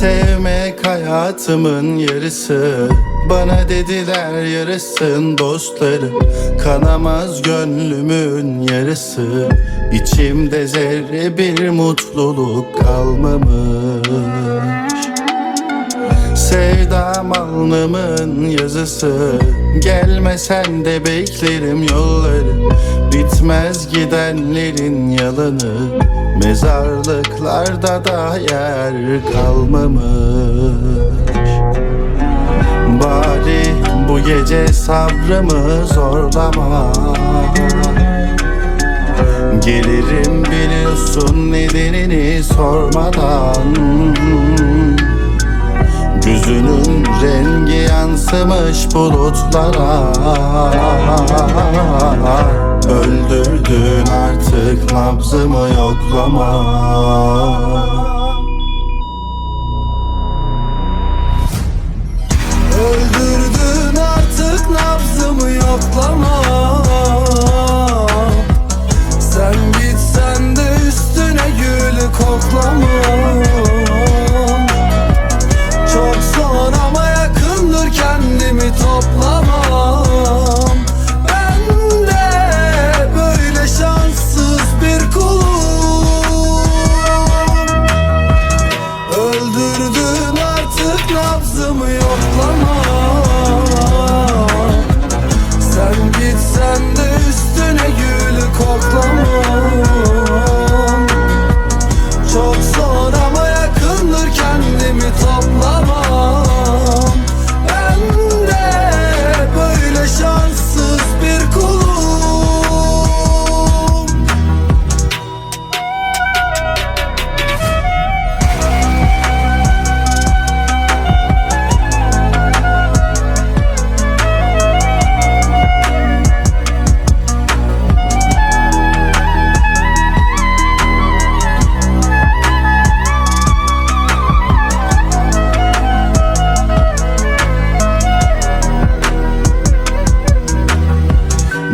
Sevmek hayatımın yarısı. Bana dediler yarısın dostları Kanamaz gönlümün yarısı. İçimde zerre bir mutluluk kalmamış Sevdam alnımın yazısı. Gelmesen de beklerim yolları. Bitmez gidenlerin yalanı. Mezarlıklarda da yer kalmamış. Bari bu gece sabrımı zorlama. Gelirim biliyorsun nedenini sormadan Gözünün rengi yansımış bulutlara. Öldürdün artık nabzımı yoklama. Öldürdün artık nabzımı yoklama nabzımı yoklama. Sen gitsen de üstüne gülü koklamam Çok zor ama yakındır kendimi toplamam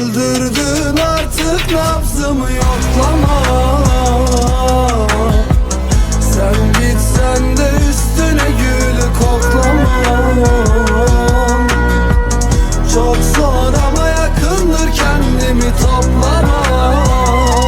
Öldürdün artık nabzımı yoklama. Sen gitsen de üstüne gülü koklamam Çok zor ama yakındır kendimi toplamam